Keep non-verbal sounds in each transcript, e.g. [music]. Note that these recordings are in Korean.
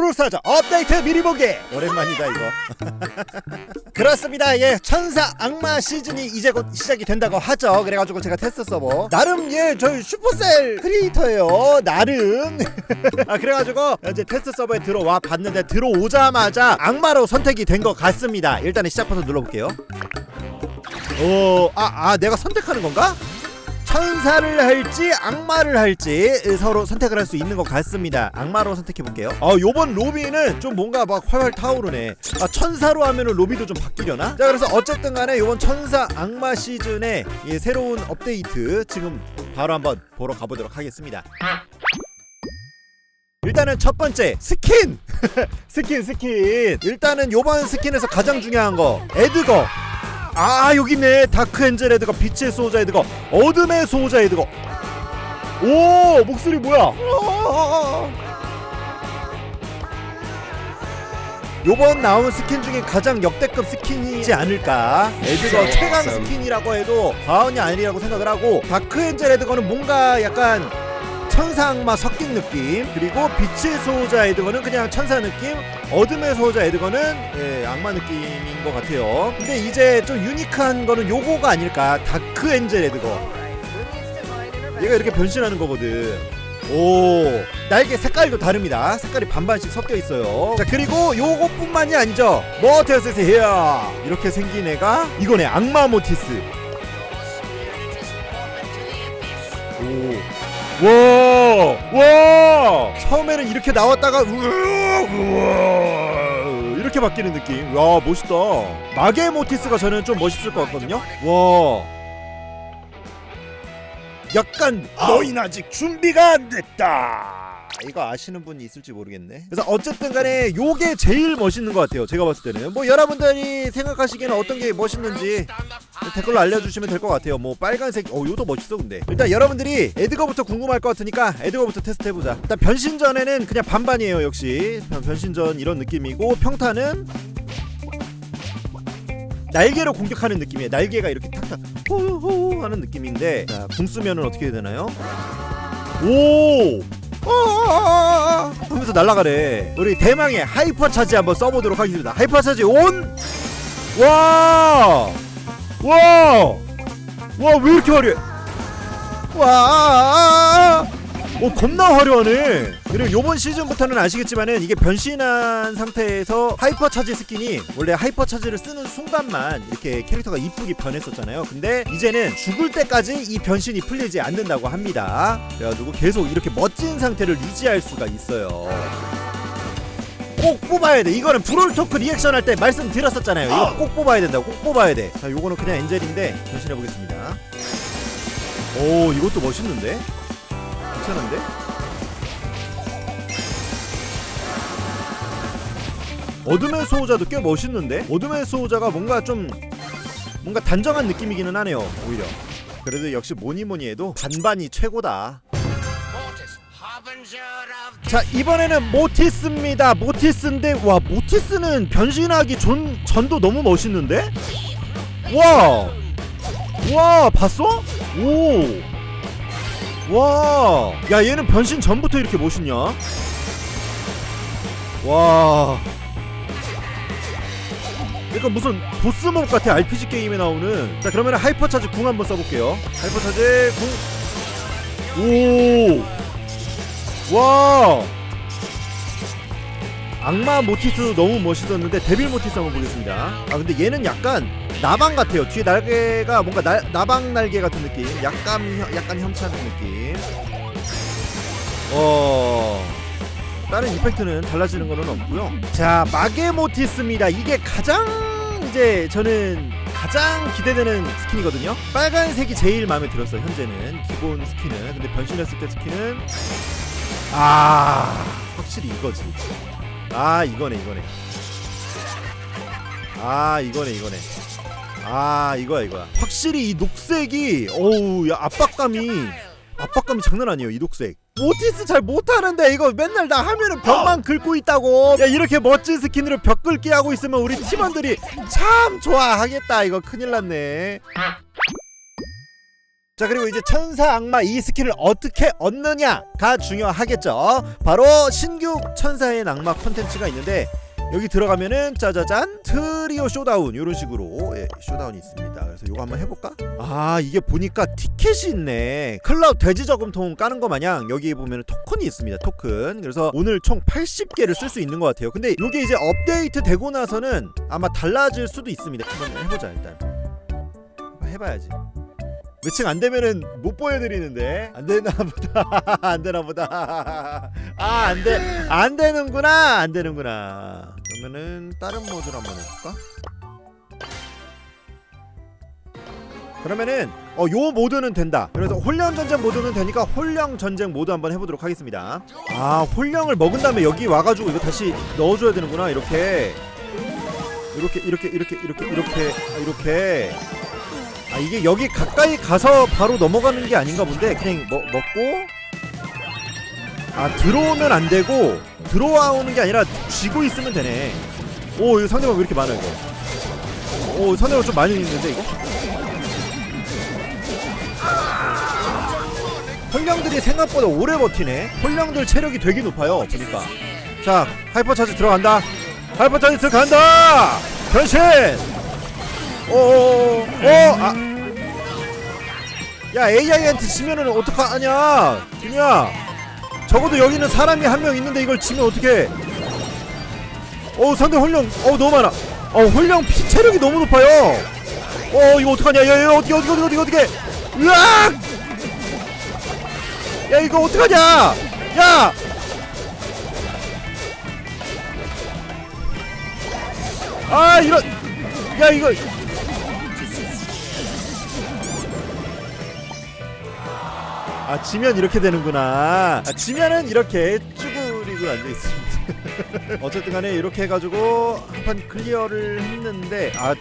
브롤스타즈 업데이트 미리 보기. 오랜만이다 이거. [laughs] 그렇습니다. 예 천사 악마 시즌이 이제 곧 시작이 된다고 하죠. 그래가지고 제가 테스트 서버 나름 예 저희 슈퍼셀 크리에이터예요. 나름. [laughs] 아 그래가지고 이제 테스트 서버에 들어와 봤는데 들어오자마자 악마로 선택이 된 것 같습니다. 일단은 시작 버튼 눌러볼게요. 어아 아, 내가 선택하는 건가? 천사를 할지 악마를 할지 서로 선택을 할 수 있는 것 같습니다. 악마로 선택해 볼게요. 아 요번 로비는 좀 뭔가 막 활활 타오르네. 아 천사로 하면은 로비도 좀 바뀌려나? 자 그래서 어쨌든 간에 요번 천사 악마 시즌의 이 새로운 업데이트 지금 바로 한번 보러 가보도록 하겠습니다. 일단은 첫 번째 스킨 [laughs] 스킨 스킨 일단은 요번 스킨에서 가장 중요한 거 에드거 아 여기 있네. 다크 엔젤 에드거 빛의 수호자 에드거 어둠의 수호자 에드거 오 목소리 뭐야? 요번 나온 스킨 중에 가장 역대급 스킨이지 않을까? 에드거 최강 스킨이라고 해도 과언이 아니라고 생각을 하고 다크 엔젤 에드거는 뭔가 약간 천사 악마 섞인 느낌. 그리고 빛의 수호자 에드거는 그냥 천사 느낌. 어둠의 수호자 에드거는 예, 악마 느낌인 것 같아요. 근데 이제 좀 유니크한 거는 요거가 아닐까. 다크 엔젤 에드거. 얘가 이렇게 변신하는 거거든. 오 날개 색깔도 다릅니다. 색깔이 반반씩 섞여 있어요. 자 그리고 요것뿐만이 아니죠. 모티스 헤어 이렇게 생긴 애가 이거네. 악마 모티스 와! 와! 처음에는 이렇게 나왔다가 우와! 이렇게 바뀌는 느낌. 와, 멋있다. 마계 모티스가 저는 좀 멋있을 것 같거든요. 와. 약간 너희는 아직 준비가 안 됐다. 이거 아시는 분이 있을지 모르겠네. 그래서 어쨌든 간에 요게 제일 멋있는 것 같아요. 제가 봤을 때는. 뭐 여러분들이 생각하시기에는 어떤 게 멋있는지 댓글로 알려주시면 될 것 같아요. 뭐 빨간색, 어 요도 멋있어 근데. 일단 여러분들이 에드거부터 궁금할 것 같으니까 에드거부터 테스트 해보자. 일단 변신 전에는 그냥 반반이에요 역시. 변- 변신전 이런 느낌이고 평타는 날개로 공격하는 느낌이에요. 날개가 이렇게 탁탁 호호 하는 느낌인데 자, 궁 쓰면은 어떻게 되나요? 오! 아 하면서 날아가래. 우리 대망의 하이퍼 차지 한번 써보도록 하겠습니다. 하이퍼 차지 온! 와! 와! 와, 왜 이렇게 화려해? 와! 오, 겁나 화려하네. 그리고 요번 시즌부터는 아시겠지만은 이게 변신한 상태에서 하이퍼 차지 스킨이 원래 하이퍼 차지를 쓰는 순간만 이렇게 캐릭터가 이쁘게 변했었잖아요. 근데 이제는 죽을 때까지 이 변신이 풀리지 않는다고 합니다. 그래가지고 계속 이렇게 멋진 상태를 유지할 수가 있어요. 꼭 뽑아야 돼. 이거는 브롤 토크 리액션 할 때 말씀드렸었잖아요. 이거 꼭 뽑아야 된다고. 꼭 뽑아야 돼. 자, 요거는 그냥 엔젤인데 변신해 보겠습니다. 오, 이것도 멋있는데? 괜찮은데? 어둠의 수호자도 꽤 멋있는데? 어둠의 수호자가 뭔가 좀 뭔가 단정한 느낌이기는 하네요. 오히려. 그래도 역시 뭐니 뭐니 해도 반반이 최고다. 자 이번에는 모티스입니다 모티스인데 와 모티스는 변신하기 전, 전도 너무 멋있는데 와와 봤어? 오 와 야 얘는 변신 전부터 이렇게 멋있냐? 와. 그러니까 무슨 보스몹 같아 RPG 게임에 나오는. 자 그러면 하이퍼 차지 궁 한번 써볼게요. 하이퍼 차지 궁 오. 와 악마 모티스 너무 멋있었는데 데빌 모티스 한번 보겠습니다. 아 근데 얘는 약간 나방 같아요. 뒤에 날개가 뭔가 나, 나방 날개 같은 느낌. 약간 혀- 약간 협찬는 느낌. 어. 다른 이펙트는 달라지는 거는 없고요. 자 마게 모티스입니다. 이게 가장 이제 저는 가장 기대되는 스킨이거든요. 빨간색이 제일 마음에 들었어요 현재는. 기본 스킨은. 근데 변신했을 때 스킨은 아 확실히 이거지 아 이거네 이거네. 아 이거네 이거네. 아 이거야 이거야. 확실히 이 녹색이 어우 야 압박감이 압박감이 장난 아니에요 이 녹색. 모티스 잘 못하는데 이거 맨날 나 하면은 벽만 긁고 있다고. 야 이렇게 멋진 스킨으로 벽 긁기 하고 있으면 우리 팀원들이 참 좋아하겠다. 이거 큰일 났네 자 그리고 이제 천사 악마 이 스킨을 어떻게 얻느냐가 중요하겠죠. 바로 신규 천사의 악마 컨텐츠가 있는데 여기 들어가면은 짜자잔 트리오 쇼다운 이런 식으로 예, 쇼다운이 있습니다. 그래서 이거 한번 해볼까? 아 이게 보니까 티켓이 있네. 클라우드 돼지 저금통 까는 거 마냥 여기 보면 토큰이 있습니다 토큰. 그래서 오늘 총 80개를 쓸 수 있는 것 같아요. 근데 이게 이제 업데이트 되고 나서는 아마 달라질 수도 있습니다. 한번 해보자 일단. 해봐야지 매칭 안 되면은 못 보여드리는데. 안 되나 보다. [laughs] 안 되나 보다. 아안 돼. 안 되는구나. 안 되는구나. 그러면은 다른 모드로 한번 해볼까? 그러면은 어 요 모드는 된다. 그래서 홀령 전쟁 모드는 되니까 홀령 전쟁 모드 한번 해보도록 하겠습니다. 아 홀령을 먹은 다음에 여기 와가지고 이거 다시 넣어줘야 되는구나. 이렇게. 이렇게 이렇게 이렇게 이렇게 이렇게 아, 이렇게. 아 이게 여기 가까이 가서 바로 넘어가는 게 아닌가 본데 그냥 먹, 먹고 아 들어오면 안 되고 들어와오는 게 아니라 쥐고 있으면 되네. 오 이거 상대방 왜 이렇게 많아 이거? 오 상대방 좀 많이 있는데 이거? 홀령들이 생각보다 오래 버티네. 홀령들 체력이 되게 높아요 보니까. 자 하이퍼 차지 들어간다. 하이퍼 차지 들어간다! 변신! 오오오 아 야 AI한테 지면은 어떡하냐 김야. 적어도 여기는 사람이 한 명 있는데 이걸 지면 어떡해? 어 상대 홀령 어 너무 많아. 어 홀령 피 체력이 너무 높아요. 어 이거 어떡하냐. 야 이거 어떻게 어떻게 어떻게 어떻게. 으악! 야 이거 어떡하냐. 야! 아 이런. 야 이거 아 지면 이렇게 되는구나. 아, 지면은 이렇게 쭈구리고 앉아 있습니다. [laughs] 어쨌든 간에 이렇게 해가지고 한 판 클리어를 했는데 아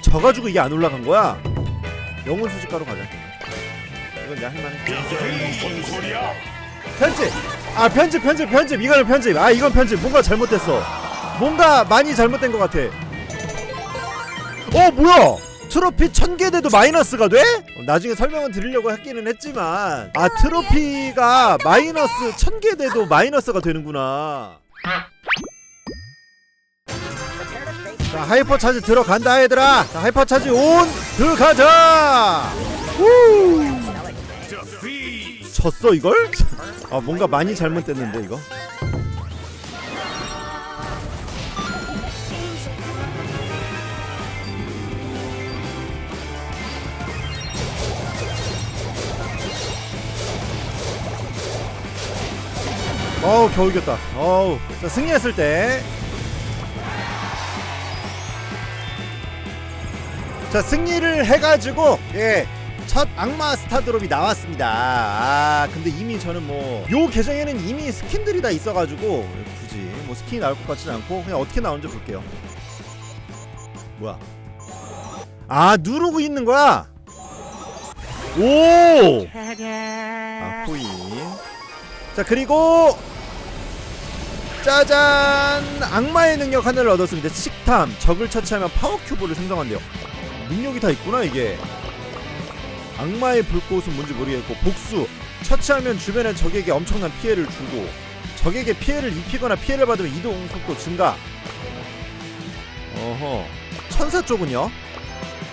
져가지고 이게 안 올라간 거야? 영혼 수집가로 가자. 이건 내가 할만해. 편집! 아 편집 편집 편집. 이거는 편집. 아 이건 편집. 뭔가 잘못됐어. 뭔가 많이 잘못된 것 같아. 어 뭐야 트로피 1000개 돼도 마이너스가 돼? 어, 나중에 설명은 드리려고 했기는 했지만. 아 트로피가 마이너스 1000개 돼도 마이너스가 되는구나. 자 하이퍼 차지 들어간다 얘들아. 자 하이퍼 차지 온 들어가자. 우! 졌어 이걸? [laughs] 아 뭔가 많이 잘못됐는데 이거 어우 겨우 이겼다. 어우 자 승리했을 때. 자 승리를 해가지고 예 첫 악마 스타드롭이 나왔습니다. 아 근데 이미 저는 뭐 요 계정에는 이미 스킨들이 다 있어가지고 굳이 뭐 스킨이 나올 것 같지는 않고 그냥 어떻게 나오는지 볼게요. 뭐야? 아 누르고 있는 거야? 오! 아, 코인. 자, 그리고 짜잔! 악마의 능력 하나를 얻었습니다. 식탐. 적을 처치하면 파워 큐브를 생성한대요. 능력이 다 있구나, 이게. 악마의 불꽃은 뭔지 모르겠고 복수. 처치하면 주변의 적에게 엄청난 피해를 주고 적에게 피해를 입히거나 피해를 받으면 이동 속도 증가. 어허. 천사 쪽은요?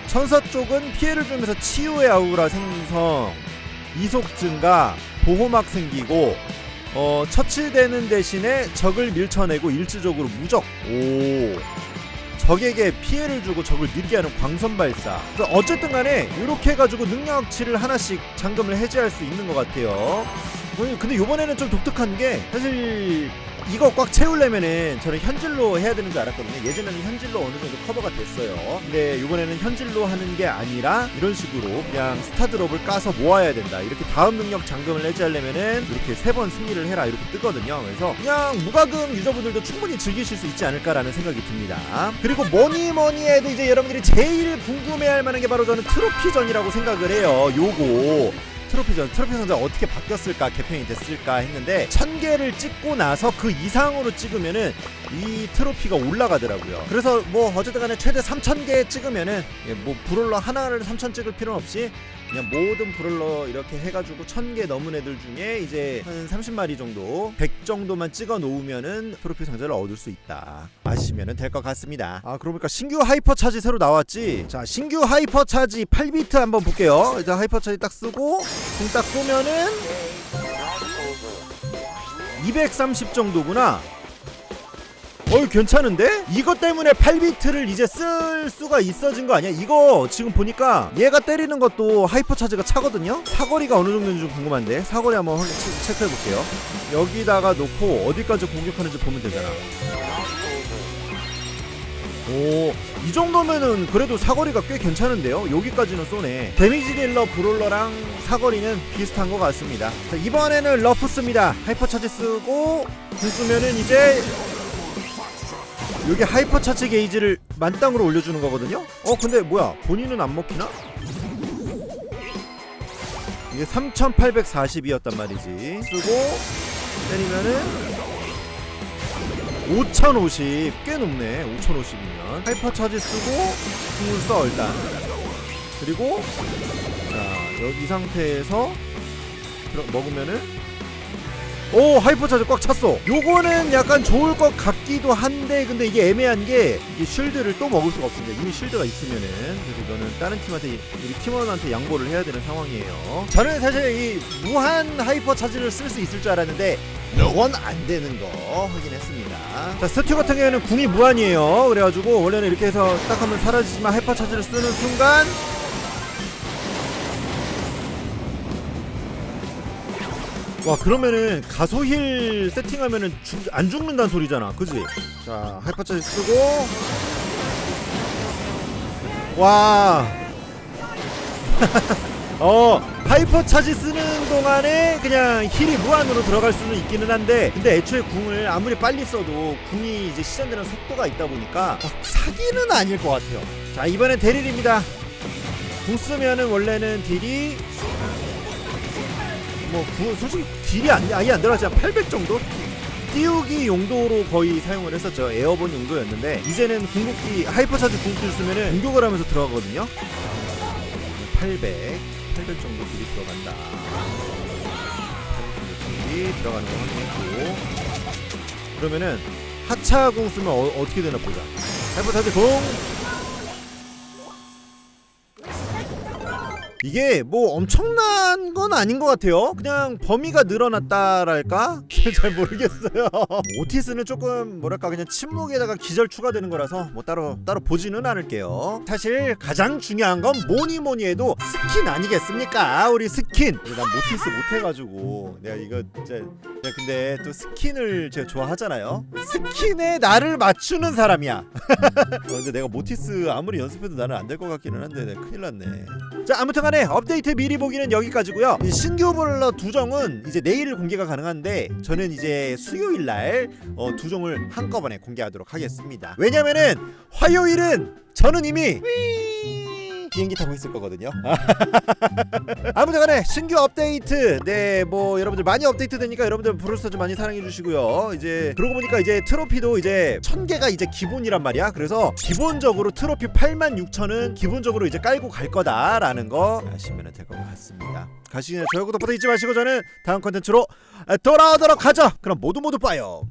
천사 쪽은 피해를 주면서 치유의 아우라 생성, 이속 증가, 보호막 생기고 어 처치되는 대신에 적을 밀쳐내고 일시적으로 무적. 오. 적에게 피해를 주고 적을 느리게 하는 광선 발사. 어쨌든 간에 이렇게 해가지고 능력치를 하나씩 잠금을 해제할 수 있는 것 같아요. 어, 근데 요번에는 좀 독특한 게 사실 이거 꽉 채우려면은 저는 현질로 해야 되는 줄 알았거든요. 예전에는 현질로 어느 정도 커버가 됐어요. 근데 이번에는 현질로 하는 게 아니라 이런 식으로 그냥 스타드롭을 까서 모아야 된다. 이렇게 다음 능력 잠금을 해제하려면은 이렇게 세 번 승리를 해라 이렇게 뜨거든요. 그래서 그냥 무과금 유저분들도 충분히 즐기실 수 있지 않을까라는 생각이 듭니다. 그리고 뭐니 뭐니 해도 이제 여러분들이 제일 궁금해할 만한 게 바로 저는 트로피전이라고 생각을 해요. 요거 트로피전 트로피 상자 어떻게 바뀌었을까 개편이 됐을까 했는데 천 개를 찍고 나서 그 이상으로 찍으면은 이 트로피가 올라가더라고요. 그래서 뭐 어쨌든 간에 최대 3천 개 찍으면은 예, 뭐 브롤러 하나를 3천 찍을 필요는 없이 그냥 모든 브롤러 이렇게 해가지고 천 개 넘은 애들 중에 이제 한 30마리 정도 100 정도만 찍어 놓으면은 트로피 상자를 얻을 수 있다. 아시면은 될 것 같습니다. 아 그러고 보니까 신규 하이퍼 차지 새로 나왔지. 자 신규 하이퍼 차지 8비트 한번 볼게요. 일단 하이퍼 차지 딱 쓰고 공딱 쏘면은 230 정도구나. 어이 괜찮은데? 이것 때문에 8비트를 이제 쓸 수가 있어진 거 아니야? 이거 지금 보니까 얘가 때리는 것도 하이퍼 차지가 차거든요? 사거리가 어느 정도인지 좀 궁금한데 사거리 한번 확인- 체- 체크해 볼게요 여기다가 놓고 어디까지 공격하는지 보면 되잖아 오, 이 정도면은 그래도 사거리가 꽤 괜찮은데요? 여기까지는 쏘네. 데미지 딜러 브롤러랑 사거리는 비슷한 것 같습니다. 자, 이번에는 러프 씁니다. 하이퍼 차지 쓰고, 궁 쓰면은 이제 여기 하이퍼 차지 게이지를 만땅으로 올려주는 거거든요? 어, 근데 뭐야? 본인은 안 먹히나? 이게 3840이었단 말이지. 쓰고, 때리면은 5050. 꽤 높네. 5050이면. 하이퍼 차지 쓰고, 궁을 써, 일단. 그리고, 자, 여기 이 상태에서, 먹으면은, 오 하이퍼 차지 꽉 찼어. 요거는 약간 좋을 것 같기도 한데 근데 이게 애매한 게 이게 쉴드를 또 먹을 수가 없습니다. 이미 쉴드가 있으면은. 그래서 이거는 다른 팀한테 우리 팀원한테 양보를 해야 되는 상황이에요. 저는 사실 이 무한 하이퍼 차지를 쓸 수 있을 줄 알았는데 이건 안 되는 거 확인했습니다. 자 스튜 같은 경우에는 궁이 무한이에요. 그래가지고 원래는 이렇게 해서 딱 하면 사라지지만 하이퍼 차지를 쓰는 순간 와 그러면은 가소힐 세팅하면은 죽, 안 죽는다는 소리잖아. 그지? 자 하이퍼차지 쓰고. 와. [laughs] 어, 하이퍼 차지 쓰는 동안에 그냥 힐이 무한으로 들어갈 수는 있기는 한데 근데 애초에 궁을 아무리 빨리 써도 궁이 이제 시전되는 속도가 있다 보니까 막 사기는 아닐 것 같아요. 자 이번엔 데릴입니다. 궁 쓰면은 원래는 딜이 뭐 구, 솔직히 딜이 안, 아예 안 들어가지 한800 정도? 띄우기 용도로 거의 사용을 했었죠. 에어본 용도였는데 이제는 궁극기 하이퍼차지 궁극기를 쓰면은 공격을 하면서 들어가거든요. 800 800 정도 딜이 들어간다. 800 정도 딜이 들어가는 거 확인했고. 그러면은 하차 궁 쓰면 어, 어떻게 되나 보자. 하이퍼차지 궁 이게 뭐 엄청난 건 아닌 것 같아요. 그냥 범위가 늘어났다랄까? [laughs] 잘 모르겠어요. [laughs] 오티스는 조금 뭐랄까 그냥 침묵에다가 기절 추가되는 거라서 뭐 따로 따로 보지는 않을게요. 사실 가장 중요한 건 뭐니 뭐니 해도 스킨 아니겠습니까? 우리 스킨. 난 모티스 못해가지고 내가 이거 진짜 내가 근데 또 스킨을 제가 좋아하잖아요. 스킨에 나를 맞추는 사람이야. [laughs] 어, 근데 내가 모티스 아무리 연습해도 나는 안 될 것 같기는 한데 큰일 났네. 자 아무튼간에 업데이트 미리 보기는 여기까지고요. 이 신규 볼러 두종은 이제 내일 공개가 가능한데 저는 이제 수요일 날 어, 두 종을 한꺼번에 공개하도록 하겠습니다. 왜냐면은 화요일은 저는 이미 비행기 타고 있을 거거든요. [laughs] 아무튼 간에 신규 업데이트 네 뭐 여러분들 많이 업데이트 되니까 여러분들 브루스터 좀 많이 사랑해 주시고요. 이제 그러고 보니까 이제 트로피도 이제 천 개가 이제 기본이란 말이야. 그래서 기본적으로 트로피 8만 6천은 기본적으로 이제 깔고 갈 거다라는 거 아시면 될 것 같습니다. 전에 좋아요 구독 버튼 잊지 마시고 저는 다음 컨텐츠로 돌아오도록 하죠. 그럼 모두 모두 빠요.